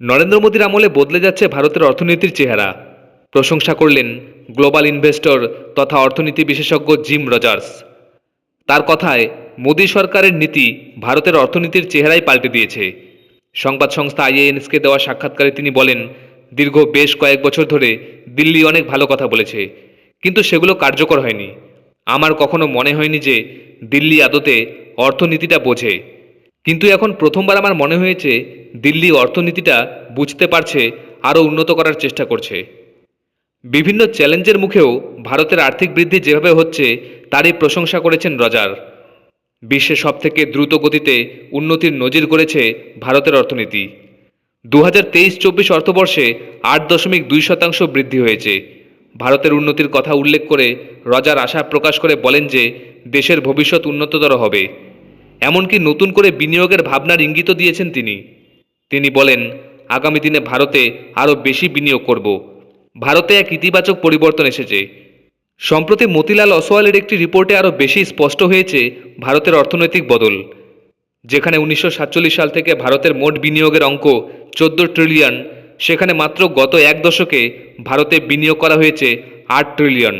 নরেন্দ্র মোদীর আমলে বদলে যাচ্ছে ভারতের অর্থনীতির চেহারা। প্রশংসা করলেন গ্লোবাল ইনভেস্টর তথা অর্থনীতি বিশেষজ্ঞ জিম রজার্স। তার কথায়, মোদী সরকারের নীতি ভারতের অর্থনীতির চেহারাই পাল্টে দিয়েছে। সংবাদ সংস্থা আইএএনএসকে দেওয়া সাক্ষাৎকারে তিনি বলেন, দীর্ঘ বেশ কয়েক বছর ধরে দিল্লি অনেক ভালো কথা বলেছে, কিন্তু সেগুলো কার্যকর হয়নি। আমার কখনো মনে হয়নি যে দিল্লি আদতে অর্থনীতিটা বোঝে। কিন্তু এখন প্রথমবার আমার মনে হয়েছে দিল্লি অর্থনীতিটা বুঝতে পারছে, আরও উন্নত করার চেষ্টা করছে। বিভিন্ন চ্যালেঞ্জের মুখেও ভারতের আর্থিক বৃদ্ধি যেভাবে হচ্ছে, তারই প্রশংসা করেছেন রজার। বিশ্বের সবথেকে দ্রুত গতিতে উন্নতির নজির গড়েছে ভারতের অর্থনীতি। দু হাজার তেইশ চব্বিশ অর্থবর্ষে আট দশমিক দুই শতাংশ বৃদ্ধি হয়েছে। ভারতের উন্নতির কথা উল্লেখ করে রজার আশা প্রকাশ করে বলেন যে, দেশের ভবিষ্যৎ উন্নততর হবে। এমনকি নতুন করে বিনিয়োগের ভাবনার ইঙ্গিতও দিয়েছেন তিনি। তিনি বলেন, আগামী দিনে ভারতে আরও বেশি বিনিয়োগ করব। ভারতে এক ইতিবাচক পরিবর্তন এসেছে। সম্প্রতি মতিলাল অসওয়ালের একটি রিপোর্টে আরও বেশি স্পষ্ট হয়েছে ভারতের অর্থনৈতিক বদল। যেখানে উনিশশো সাতচল্লিশ সাল থেকে ভারতের মোট বিনিয়োগের অঙ্ক চোদ্দ ট্রিলিয়ন, সেখানে মাত্র গত এক দশকে ভারতে বিনিয়োগ করা হয়েছে আট ট্রিলিয়ন।